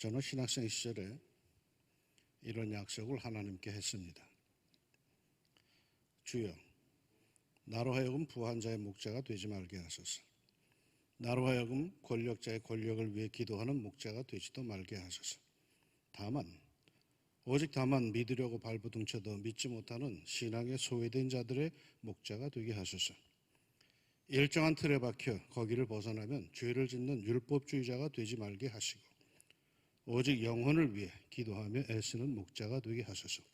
저는 신학생 시절에 이런 약속을 하나님께 했습니다. 주여, 나로 하여금 부한 자의 목자가 되지 말게 하소서. 나로 하여금 권력자의 권력을 위해 기도하는 목자가 되지도 말게 하소서. 다만 오직 다만 믿으려고 발부둥쳐도 믿지 못하는 신앙에 소외된 자들의 목자가 되게 하소서. 일정한 틀에 박혀 거기를 벗어나면 죄를 짓는 율법주의자가 되지 말게 하시고 오직 영혼을 위해 기도하며 애쓰는 목자가 되게 하소서.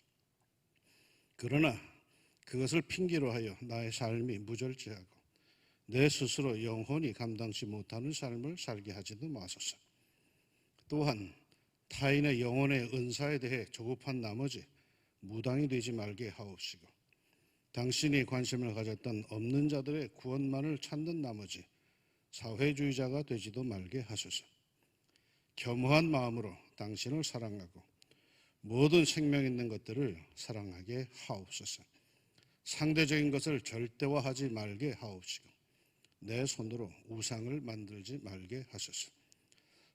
그러나 그것을 핑계로 하여 나의 삶이 무절제하고 내 스스로 영혼이 감당치 못하는 삶을 살게 하지도 마소서. 또한 타인의 영혼의 은사에 대해 조급한 나머지 무당이 되지 말게 하옵시고 당신이 관심을 가졌던 없는 자들의 구원만을 찾는 나머지 사회주의자가 되지도 말게 하소서. 겸허한 마음으로 당신을 사랑하고 모든 생명 있는 것들을 사랑하게 하옵소서. 상대적인 것을 절대화하지 말게 하옵시고 내 손으로 우상을 만들지 말게 하소서.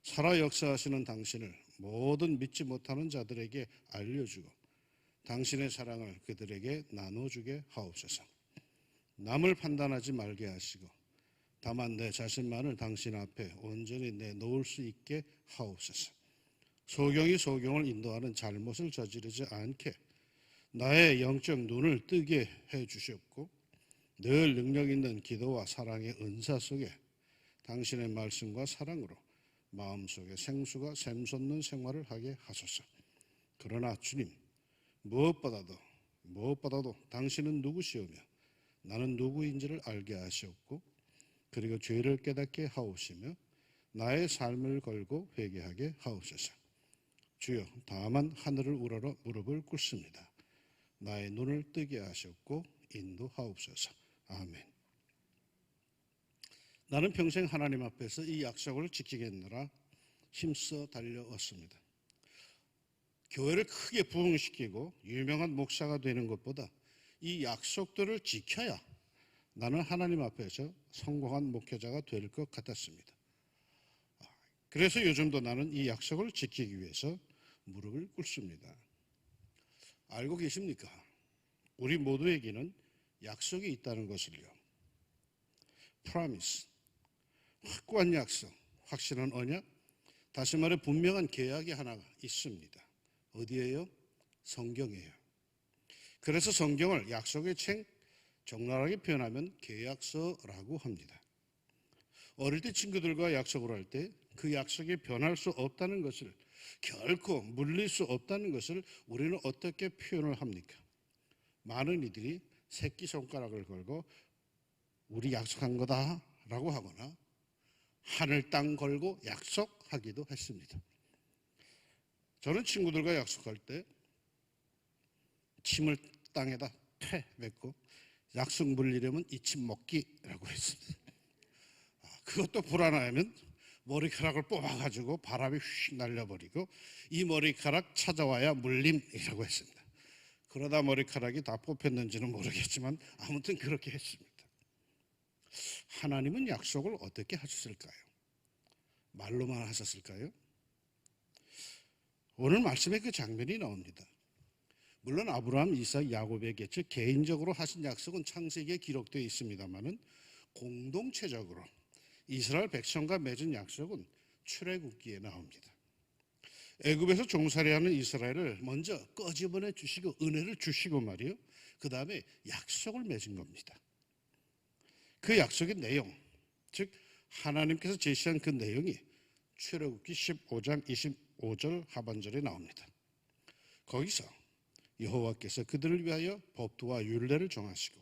살아 역사하시는 당신을 모든 믿지 못하는 자들에게 알려주고 당신의 사랑을 그들에게 나눠주게 하옵소서. 남을 판단하지 말게 하시고 다만 내 자신만을 당신 앞에 온전히 내놓을 수 있게 하옵소서. 소경이 소경을 인도하는 잘못을 저지르지 않게 나의 영적 눈을 뜨게 해 주셨고 늘 능력 있는 기도와 사랑의 은사 속에 당신의 말씀과 사랑으로 마음속에 생수가 샘솟는 생활을 하게 하소서. 그러나 주님 무엇보다도 무엇보다도 당신은 누구시오며 나는 누구인지를 알게 하시옵고 그리고 죄를 깨닫게 하옵시며 나의 삶을 걸고 회개하게 하옵소서. 주여 다만 하늘을 우러러 무릎을 꿇습니다. 나의 눈을 뜨게 하셨고 인도하옵소서. 아멘. 나는 평생 하나님 앞에서 이 약속을 지키겠노라 힘써 달려왔습니다. 교회를 크게 부흥시키고 유명한 목사가 되는 것보다 이 약속들을 지켜야 나는 하나님 앞에서 성공한 목회자가 될 것 같았습니다. 그래서 요즘도 나는 이 약속을 지키기 위해서 무릎을 꿇습니다. 알고 계십니까? 우리 모두에게는 약속이 있다는 것을요. promise, 확고한 약속, 확실한 언약, 다시 말해 분명한 계약이 하나가 있습니다. 어디에요? 성경이에요. 그래서 성경을 약속의 책 적나라하게 표현하면 계약서라고 합니다. 어릴 때 친구들과 약속을 할 때 그 약속이 변할 수 없다는 것을 결코 물릴 수 없다는 것을 우리는 어떻게 표현을 합니까? 많은 이들이 새끼 손가락을 걸고 우리 약속한 거다라고 하거나 하늘 땅 걸고 약속하기도 했습니다. 저는 친구들과 약속할 때 침을 땅에다 퇴 맺고 약속 물리려면 이침 먹기라고 했습니다. 아, 그것도 불안하면 머리카락을 뽑아가지고 바람이 휙 날려버리고 이 머리카락 찾아와야 물림이라고 했습니다. 그러다 머리카락이 다 뽑혔는지는 모르겠지만 아무튼 그렇게 했습니다. 하나님은 약속을 어떻게 하셨을까요? 말로만 하셨을까요? 오늘 말씀에 그 장면이 나옵니다. 물론 아브라함, 이삭, 야곱에게 즉 개인적으로 하신 약속은 창세기에 기록되어 있습니다만은 공동체적으로 이스라엘 백성과 맺은 약속은 출애굽기에 나옵니다. 애굽에서 종살이하는 이스라엘을 먼저 꺼집어내 주시고 은혜를 주시고 말이요. 그 다음에 약속을 맺은 겁니다. 그 약속의 내용, 즉 하나님께서 제시한 그 내용이 출애굽기 15장 25절 하반절에 나옵니다. 거기서 여호와께서 그들을 위하여 법도와 율례를 정하시고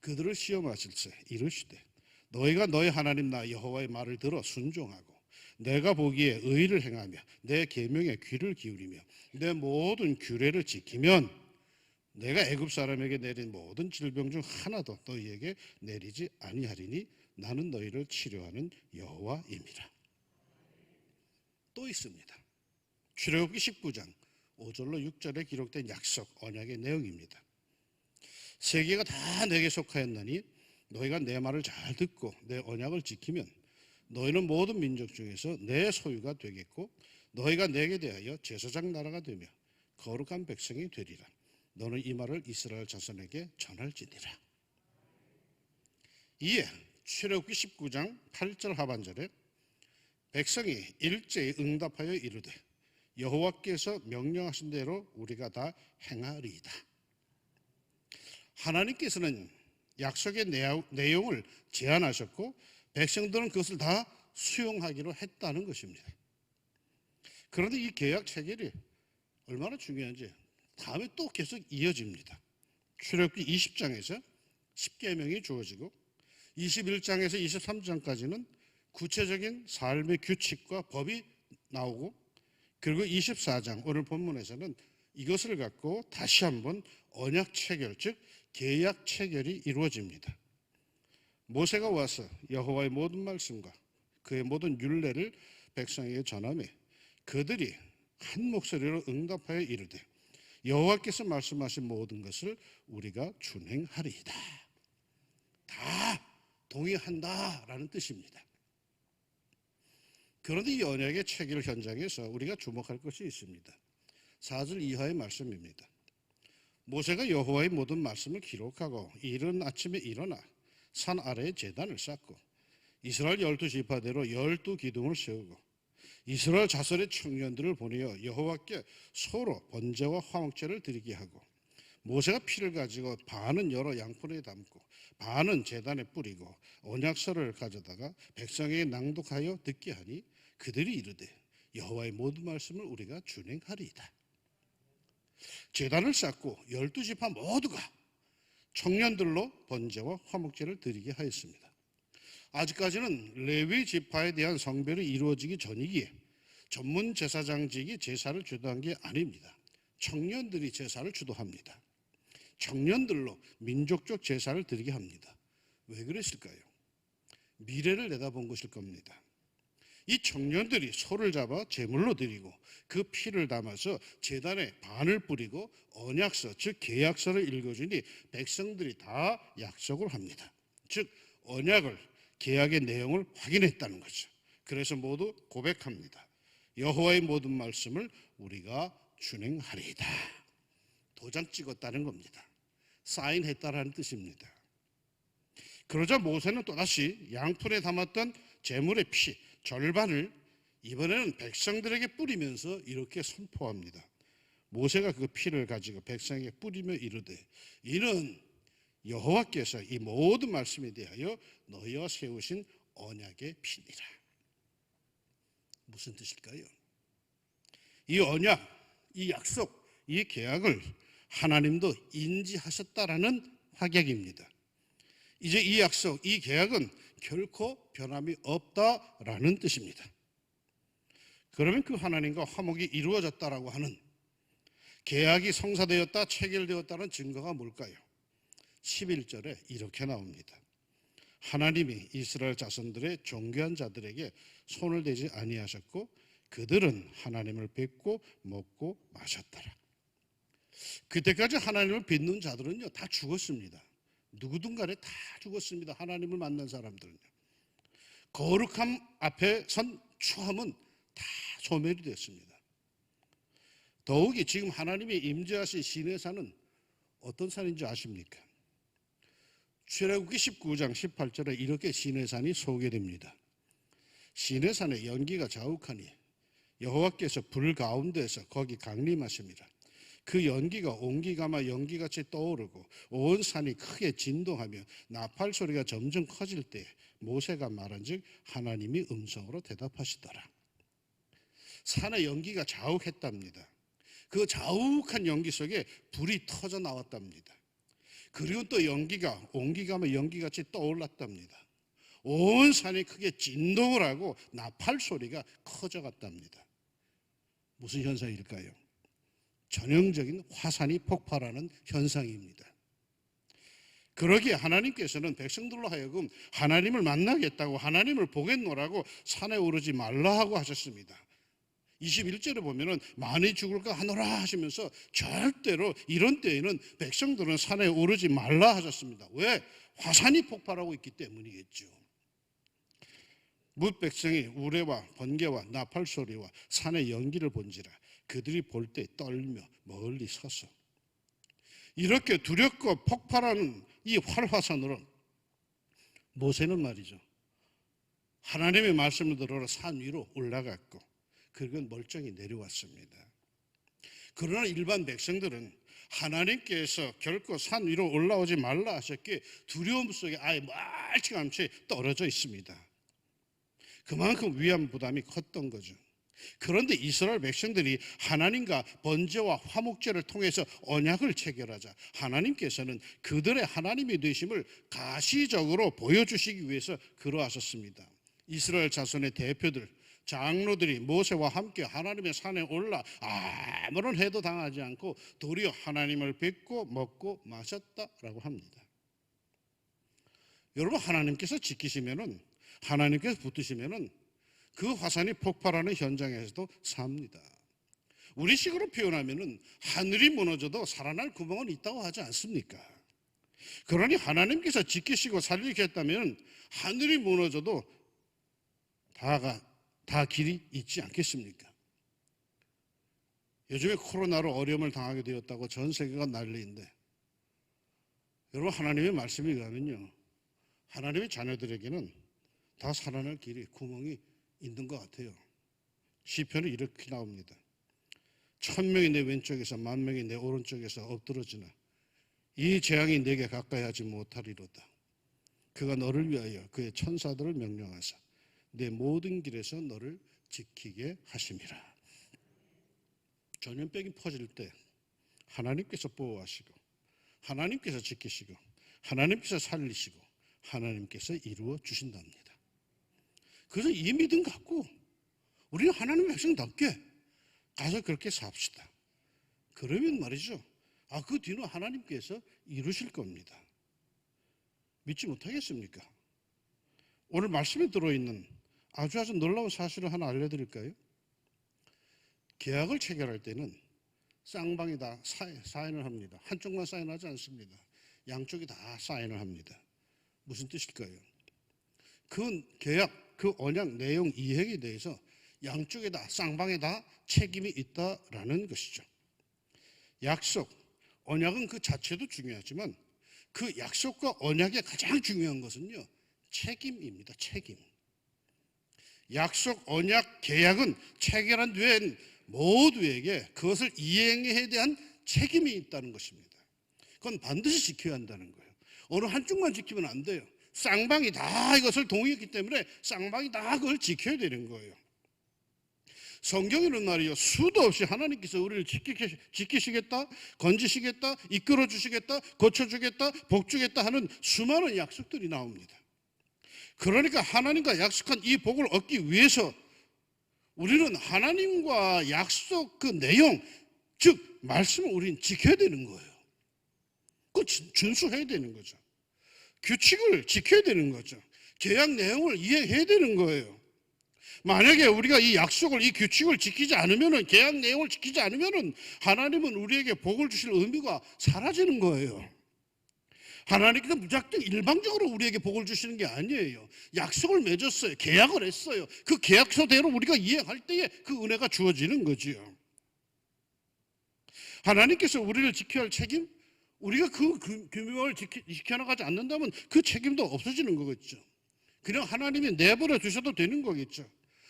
그들을 시험하실 때 이르시되 너희가 너희 하나님 나 여호와의 말을 들어 순종하고 내가 보기에 의를 행하며 내 계명에 귀를 기울이며 내 모든 규례를 지키면 내가 애굽 사람에게 내린 모든 질병 중 하나도 너희에게 내리지 아니하리니 나는 너희를 치료하는 여호와임이라. 또 있습니다. 출애굽기 19장 5절로 6절에 기록된 약속 언약의 내용입니다. 세계가 다 내게 속하였나니 너희가 내 말을 잘 듣고 내 언약을 지키면 너희는 모든 민족 중에서 내 소유가 되겠고 너희가 내게 대하여 제사장 나라가 되며 거룩한 백성이 되리라. 너는 이 말을 이스라엘 자손에게 전할지니라. 이에 출애굽기 19장 8절 하반절에 백성이 일제히 응답하여 이르되 여호와께서 명령하신 대로 우리가 다 행하리이다. 하나님께서는 약속의 내용을 제안하셨고 백성들은 그것을 다 수용하기로 했다는 것입니다. 그런데 이 계약 체결이 얼마나 중요한지 다음에 또 계속 이어집니다. 출애굽기 20장에서 10계명이 주어지고 21장에서 23장까지는 구체적인 삶의 규칙과 법이 나오고 그리고 24장 오늘 본문에서는 이것을 갖고 다시 한번 언약 체결 즉 계약 체결이 이루어집니다. 모세가 와서 여호와의 모든 말씀과 그의 모든 율례를 백성에게 전하며 그들이 한 목소리로 응답하여 이르되 여호와께서 말씀하신 모든 것을 우리가 준행하리이다. 다 동의한다라는 뜻입니다. 그런데 이 언약의 체결 현장에서 우리가 주목할 것이 있습니다. 4절 이하의 말씀입니다. 모세가 여호와의 모든 말씀을 기록하고 이른 아침에 일어나 산 아래에 제단을 쌓고 이스라엘 열두 지파대로 열두 기둥을 세우고 이스라엘 자손의 청년들을 보내어 여호와께 서로 번제와 화목제를 드리게 하고 모세가 피를 가지고 반은 여러 양푼에 담고 반은 제단에 뿌리고 언약서를 가져다가 백성에게 낭독하여 듣게 하니 그들이 이르되 여호와의 모든 말씀을 우리가 준행하리이다. 제단을 쌓고 열두 지파 모두가 청년들로 번제와 화목제를 드리게 하였습니다. 아직까지는 레위 지파에 대한 성별이 이루어지기 전이기에 전문 제사장직이 제사를 주도한 게 아닙니다. 청년들이 제사를 주도합니다. 청년들로 민족적 제사를 드리게 합니다. 왜 그랬을까요? 미래를 내다본 것일 겁니다. 이 청년들이 소를 잡아 제물로 드리고 그 피를 담아서 제단에 반을 뿌리고 언약서 즉 계약서를 읽어주니 백성들이 다 약속을 합니다. 즉 언약을 계약의 내용을 확인했다는 거죠. 그래서 모두 고백합니다. 여호와의 모든 말씀을 우리가 준행하리이다. 도장 찍었다는 겁니다. 사인했다라는 뜻입니다. 그러자 모세는 또다시 양푼에 담았던 제물의 피 절반을 이번에는 백성들에게 뿌리면서 이렇게 선포합니다. 모세가 그 피를 가지고 백성에게 뿌리며 이르되 이는 여호와께서 이 모든 말씀에 대하여 너희와 세우신 언약의 피니라. 무슨 뜻일까요? 이 언약, 이 약속, 이 계약을 하나님도 인지하셨다라는 확약입니다. 이제 이 약속, 이 계약은 결코 변함이 없다라는 뜻입니다. 그러면 그 하나님과 화목이 이루어졌다라고 하는 계약이 성사되었다, 체결되었다는 증거가 뭘까요? 11절에 이렇게 나옵니다. 하나님이 이스라엘 자손들의 존귀한 자들에게 손을 대지 아니하셨고 그들은 하나님을 뵙고 먹고 마셨더라. 그때까지 하나님을 뵙는 자들은요 다 죽었습니다. 누구든 간에 다 죽었습니다. 하나님을 만난 사람들은요. 거룩함 앞에 선 추함은 다 소멸이 됐습니다. 더욱이 지금 하나님이 임재하신 시내산은 어떤 산인지 아십니까? 출애굽기 19장 18절에 이렇게 시내산이 소개됩니다. 시내산에 연기가 자욱하니 여호와께서 불 가운데서 거기 강림하십니다. 그 연기가 온기가마 연기같이 떠오르고 온 산이 크게 진동하며 나팔 소리가 점점 커질 때 모세가 말한즉 하나님이 음성으로 대답하시더라. 산의 연기가 자욱했답니다. 그 자욱한 연기 속에 불이 터져 나왔답니다. 그리고 또 연기가 온기가마 연기같이 떠올랐답니다. 온 산이 크게 진동을 하고 나팔 소리가 커져갔답니다. 무슨 현상일까요? 전형적인 화산이 폭발하는 현상입니다. 그러기에 하나님께서는 백성들로 하여금 하나님을 만나겠다고 하나님을 보겠노라고 산에 오르지 말라 하고 하셨습니다. 21절에 보면은 많이 죽을까 하노라 하시면서 절대로 이런 때에는 백성들은 산에 오르지 말라 하셨습니다. 왜? 화산이 폭발하고 있기 때문이겠죠. 뭇 백성이 우레와 번개와 나팔 소리와 산의 연기를 본지라 그들이 볼 때 떨며 멀리 서서 이렇게 두렵고 폭발하는 이 활화산으로 모세는 말이죠. 하나님의 말씀을 들으러 산 위로 올라갔고 그건 멀쩡히 내려왔습니다. 그러나 일반 백성들은 하나님께서 결코 산 위로 올라오지 말라 하셨기에 두려움 속에 아예 멀찌감치 떨어져 있습니다. 그만큼 위험 부담이 컸던 거죠. 그런데 이스라엘 백성들이 하나님과 번제와 화목제를 통해서 언약을 체결하자 하나님께서는 그들의 하나님이 되심을 가시적으로 보여주시기 위해서 그러하셨습니다. 이스라엘 자손의 대표들 장로들이 모세와 함께 하나님의 산에 올라 아무런 해도 당하지 않고 도리어 하나님을 뵙고 먹고 마셨다라고 합니다. 여러분 하나님께서 지키시면은 하나님께서 붙드시면은 그 화산이 폭발하는 현장에서도 삽니다. 우리 식으로 표현하면은 하늘이 무너져도 살아날 구멍은 있다고 하지 않습니까? 그러니 하나님께서 지키시고 살리겠다면 하늘이 무너져도 다가 다 길이 있지 않겠습니까? 요즘에 코로나로 어려움을 당하게 되었다고 전 세계가 난리인데 여러분 하나님의 말씀에 의하면요 하나님의 자녀들에게는 다 살아날 길이 구멍이 있는 것 같아요. 시편은 이렇게 나옵니다. 천 명이 내 왼쪽에서 만 명이 내 오른쪽에서 엎드러지나 이 재앙이 내게 가까이 하지 못하리로다. 그가 너를 위하여 그의 천사들을 명령하사 내 모든 길에서 너를 지키게 하심이라. 전염병이 퍼질 때 하나님께서 보호하시고 하나님께서 지키시고 하나님께서 살리시고 하나님께서 이루어 주신답니다. 그래서 이 믿음 갖고 우리는 하나님의 백성답게 가서 그렇게 삽시다. 그러면 말이죠. 아, 그 뒤는 하나님께서 이루실 겁니다. 믿지 못하겠습니까? 오늘 말씀에 들어있는 아주 아주 놀라운 사실을 하나 알려드릴까요? 계약을 체결할 때는 쌍방이 다 사인을 합니다. 한쪽만 사인하지 않습니다. 양쪽이 다 사인을 합니다. 무슨 뜻일까요? 그 계약, 그 언약 내용 이행에 대해서 양쪽에 다 쌍방에 다 책임이 있다라는 것이죠. 약속, 언약은 그 자체도 중요하지만 그 약속과 언약의 가장 중요한 것은요 책임입니다. 책임. 약속, 언약, 계약은 체결한 뒤엔 모두에게 그것을 이행해야 대한 책임이 있다는 것입니다. 그건 반드시 지켜야 한다는 거예요. 어느 한쪽만 지키면 안 돼요. 쌍방이 다 이것을 동의했기 때문에 쌍방이 다 그걸 지켜야 되는 거예요. 성경에는 말이요 수도 없이 하나님께서 우리를 지키시, 겠다 건지시겠다, 이끌어 주시겠다, 고쳐 주겠다, 복 주겠다 하는 수많은 약속들이 나옵니다. 그러니까 하나님과 약속한 이 복을 얻기 위해서 우리는 하나님과 약속 그 내용, 즉 말씀을 우리는 지켜야 되는 거예요. 그 준수해야 되는 거죠. 규칙을 지켜야 되는 거죠. 계약 내용을 이해해야 되는 거예요. 만약에 우리가 이 약속을, 이 규칙을 지키지 않으면은, 계약 내용을 지키지 않으면은, 하나님은 우리에게 복을 주실 의미가 사라지는 거예요. 하나님께서 무작정 일방적으로 우리에게 복을 주시는 게 아니에요. 약속을 맺었어요. 계약을 했어요. 그 계약서대로 우리가 이해할 때에 그 은혜가 주어지는 거지요. 하나님께서 우리를 지켜야 할 책임, 우리가 그 규명을 지켜나가지 않는다면 그 책임도 없어지는 거겠죠. 그냥 하나님이 내버려 두셔도 되는 거겠죠.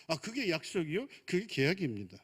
아, 그게 약속이요? 그게 계약입니다.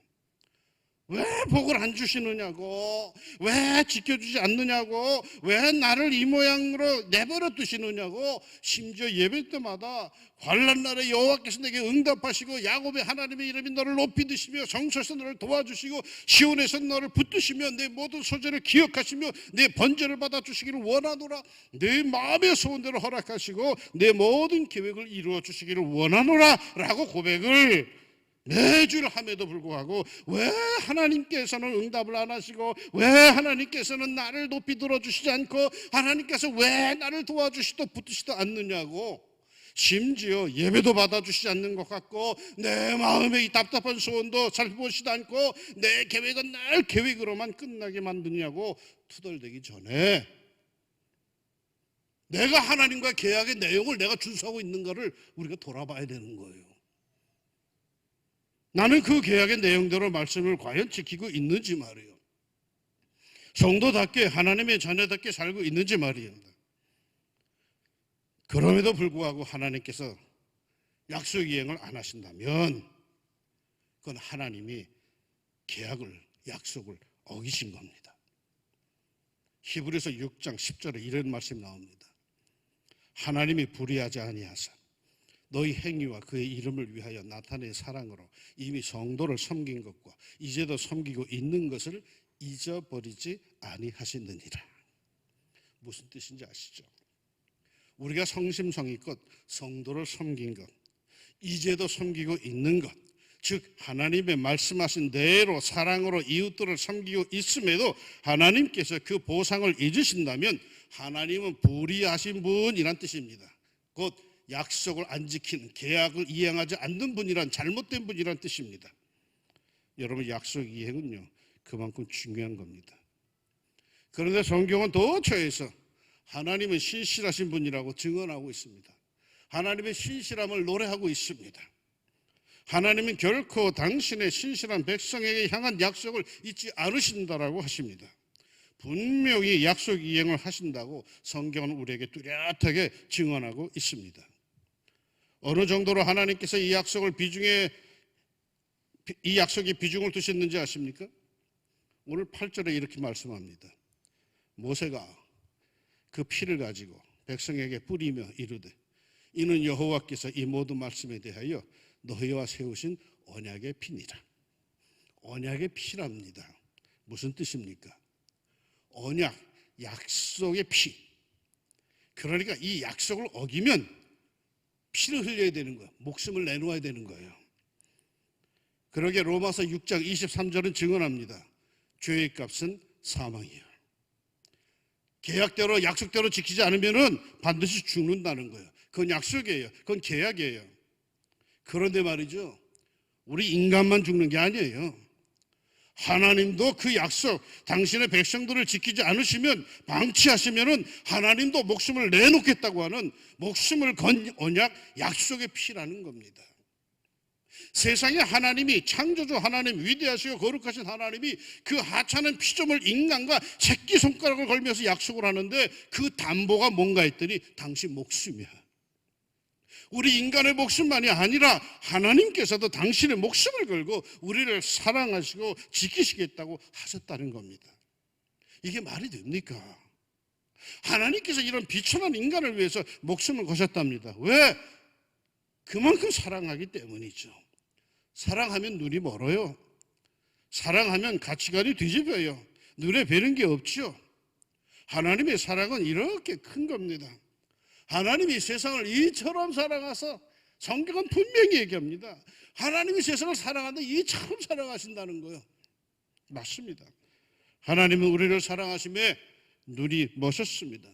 왜 복을 안 주시느냐고, 왜 지켜주지 않느냐고, 왜 나를 이 모양으로 내버려 두시느냐고, 심지어 예배 때마다 환란 날에 여호와께서 내게 응답하시고 야곱의 하나님의 이름이 너를 높이 드시며 성소에서 너를 도와주시고 시온에서 너를 붙드시며 내 모든 소재를 기억하시며 내 번제를 받아 주시기를 원하노라. 내 마음의 소원대로 허락하시고 내 모든 계획을 이루어 주시기를 원하노라라고 고백을 매주를 함에도 불구하고 왜 하나님께서는 응답을 안 하시고 왜 하나님께서는 나를 높이 들어주시지 않고 하나님께서 왜 나를 도와주시도 붙으시도 않느냐고 심지어 예배도 받아주시지 않는 것 같고 내 마음의 이 답답한 소원도 살펴보시지 않고 내 계획은 날 계획으로만 끝나게 만드냐고 투덜대기 전에 내가 하나님과 계약의 내용을 내가 준수하고 있는가를 우리가 돌아봐야 되는 거예요. 나는 그 계약의 내용대로 말씀을 과연 지키고 있는지 말이요. 성도답게 하나님의 자녀답게 살고 있는지 말이요. 그럼에도 불구하고 하나님께서 약속 이행을 안 하신다면 그건 하나님이 계약을 약속을 어기신 겁니다. 히브리서 6장 10절에 이런 말씀이 나옵니다. 하나님이 불의하지 아니하사 너희 행위와 그의 이름을 위하여 나타낸 사랑으로 이미 성도를 섬긴 것과 이제도 섬기고 있는 것을 잊어버리지 아니하시느니라. 무슨 뜻인지 아시죠? 우리가 성심성의껏 성도를 섬긴 것, 이제도 섬기고 있는 것, 즉 하나님의 말씀하신 대로 사랑으로 이웃들을 섬기고 있음에도 하나님께서 그 보상을 잊으신다면 하나님은 불의하신 분이란 뜻입니다. 곧 약속을 안 지키는 계약을 이행하지 않는 분이란 잘못된 분이란 뜻입니다. 여러분 약속 이행은요 그만큼 중요한 겁니다. 그런데 성경은 도처에서 하나님은 신실하신 분이라고 증언하고 있습니다. 하나님의 신실함을 노래하고 있습니다. 하나님은 결코 당신의 신실한 백성에게 향한 약속을 잊지 않으신다라고 하십니다. 분명히 약속 이행을 하신다고 성경은 우리에게 뚜렷하게 증언하고 있습니다. 어느 정도로 하나님께서 이 약속을 비중에 이 약속에 비중을 두셨는지 아십니까? 오늘 8절에 이렇게 말씀합니다. 모세가 그 피를 가지고 백성에게 뿌리며 이르되 이는 여호와께서 이 모든 말씀에 대하여 너희와 세우신 언약의 피니라. 언약의 피랍니다. 무슨 뜻입니까? 언약, 약속의 피. 그러니까 이 약속을 어기면 피를 흘려야 되는 거예요. 목숨을 내놓아야 되는 거예요. 그러게 로마서 6장 23절은 증언합니다. 죄의 값은 사망이에요. 계약대로 약속대로 지키지 않으면은 반드시 죽는다는 거예요. 그건 약속이에요. 그건 계약이에요. 그런데 말이죠. 우리 인간만 죽는 게 아니에요. 하나님도 그 약속, 당신의 백성들을 지키지 않으시면, 방치하시면은 하나님도 목숨을 내놓겠다고 하는 목숨을 건 언약, 약속의 피라는 겁니다. 세상에 하나님이 창조주 하나님 위대하시고 거룩하신 하나님이 그 하찮은 피조물 인간과 새끼 손가락을 걸면서 약속을 하는데 그 담보가 뭔가 했더니 당신 목숨이야. 우리 인간의 목숨만이 아니라 하나님께서도 당신의 목숨을 걸고 우리를 사랑하시고 지키시겠다고 하셨다는 겁니다. 이게 말이 됩니까? 하나님께서 이런 비천한 인간을 위해서 목숨을 거셨답니다. 왜? 그만큼 사랑하기 때문이죠. 사랑하면 눈이 멀어요. 사랑하면 가치관이 뒤집어요. 눈에 뵈는 게 없죠. 하나님의 사랑은 이렇게 큰 겁니다. 하나님이 세상을 이처럼 사랑하사 성경은 분명히 얘기합니다. 하나님이 세상을 사랑한다 이처럼 사랑하신다는 거예요. 맞습니다. 하나님은 우리를 사랑하심에 눈이 멋졌습니다.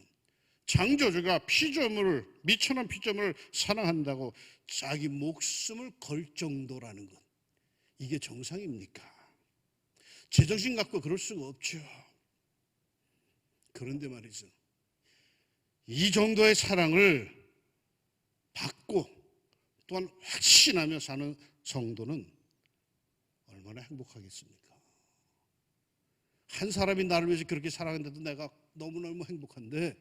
창조주가 피조물을 미천한 피조물을 사랑한다고 자기 목숨을 걸 정도라는 것 이게 정상입니까? 제정신 갖고 그럴 수가 없죠. 그런데 말이죠. 이 정도의 사랑을 받고 또한 확신하며 사는 성도는 얼마나 행복하겠습니까? 한 사람이 나를 위해서 그렇게 사랑했는데도 내가 너무너무 행복한데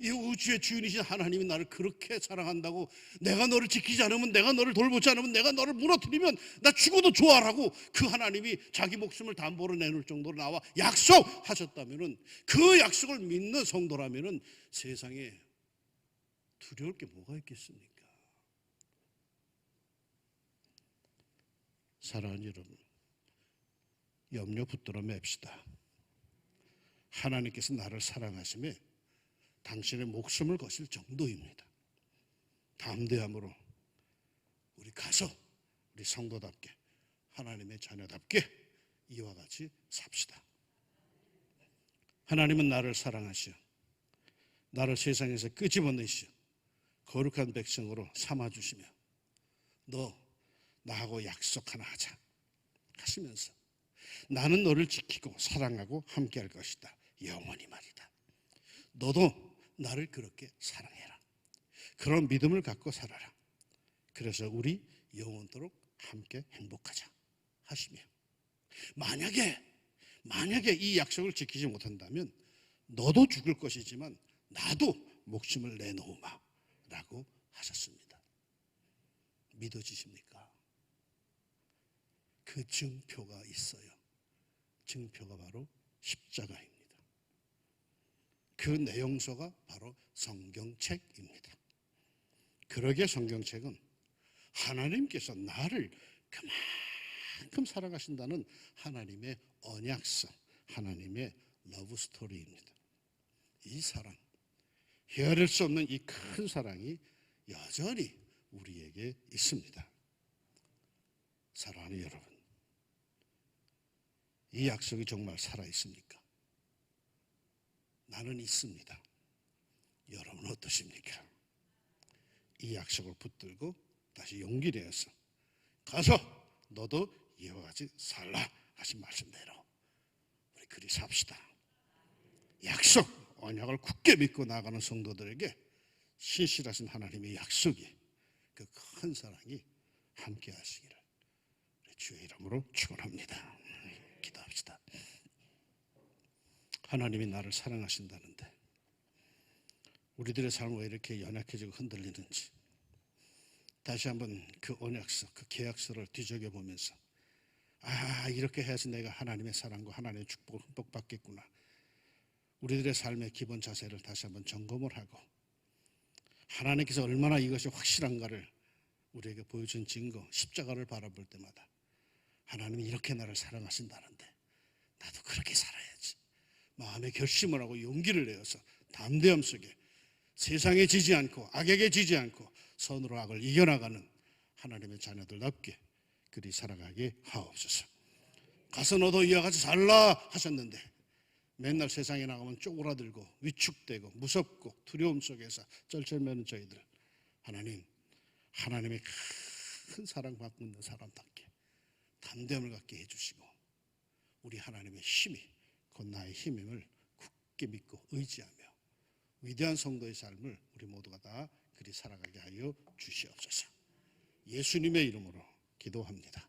이 우주의 주인이신 하나님이 나를 그렇게 사랑한다고 내가 너를 지키지 않으면 내가 너를 돌보지 않으면 내가 너를 무너뜨리면 나 죽어도 좋아라고 그 하나님이 자기 목숨을 담보로 내놓을 정도로 나와 약속하셨다면은 그 약속을 믿는 성도라면은 세상에 두려울 게 뭐가 있겠습니까? 사랑하는 여러분 염려 붙들어 맵시다. 하나님께서 나를 사랑하심에 당신의 목숨을 거실 정도입니다. 담대함으로 우리 가서 우리 성도답게 하나님의 자녀답게 이와 같이 삽시다. 하나님은 나를 사랑하시어 나를 세상에서 끄집어내시어 거룩한 백성으로 삼아 주시며 너 나하고 약속 하나 하자 하시면서 나는 너를 지키고 사랑하고 함께할 것이다 영원히 말이다. 너도 나를 그렇게 사랑해라. 그런 믿음을 갖고 살아라. 그래서 우리 영원토록 함께 행복하자 하시며 만약에 만약에 이 약속을 지키지 못한다면 너도 죽을 것이지만 나도 목숨을 내놓으마라고 하셨습니다. 믿어지십니까? 그 증표가 있어요. 증표가 바로 십자가입니다. 그 내용서가 바로 성경책입니다. 그러게 성경책은 하나님께서 나를 그만큼 사랑하신다는 하나님의 언약성, 하나님의 러브 스토리입니다. 이 사랑, 헤아릴 수 없는 이 큰 사랑이 여전히 우리에게 있습니다. 사랑하는 여러분, 이 약속이 정말 살아 있습니까? 나는 있습니다. 여러분 어떠십니까? 이 약속을 붙들고 다시 용기 내어서 가서 너도 이와 같이 살라 하신 말씀대로 우리 그리 삽시다. 약속 언약을 굳게 믿고 나가는 성도들에게 신실하신 하나님의 약속이 그 큰 사랑이 함께 하시기를 주의 이름으로 축원합니다. 하나님이 나를 사랑하신다는데 우리들의 삶은 왜 이렇게 연약해지고 흔들리는지 다시 한번 그 언약서, 그 계약서를 뒤적여 보면서 아 이렇게 해서 내가 하나님의 사랑과 하나님의 축복을 흠뻑 받겠구나. 우리들의 삶의 기본 자세를 다시 한번 점검을 하고 하나님께서 얼마나 이것이 확실한가를 우리에게 보여준 증거, 십자가를 바라볼 때마다 하나님이 이렇게 나를 사랑하신다는데 나도 그렇게 살아야지. 마음의 결심을 하고 용기를 내어서 담대함 속에 세상에 지지 않고 악에게 지지 않고 선으로 악을 이겨나가는 하나님의 자녀들답게 그리 살아가게 하옵소서. 가서 너도 이와 같이 살라 하셨는데 맨날 세상에 나가면 쪼그라들고 위축되고 무섭고 두려움 속에서 쩔쩔매는 저희들 하나님 하나님의 큰 사랑 받고 있는 사람답게 담대함을 갖게 해주시고 우리 하나님의 힘이 곧 나의 힘임을 굳게 믿고 의지하며 위대한 성도의 삶을 우리 모두가 다 그리 살아가게 하여 주시옵소서. 예수님의 이름으로 기도합니다.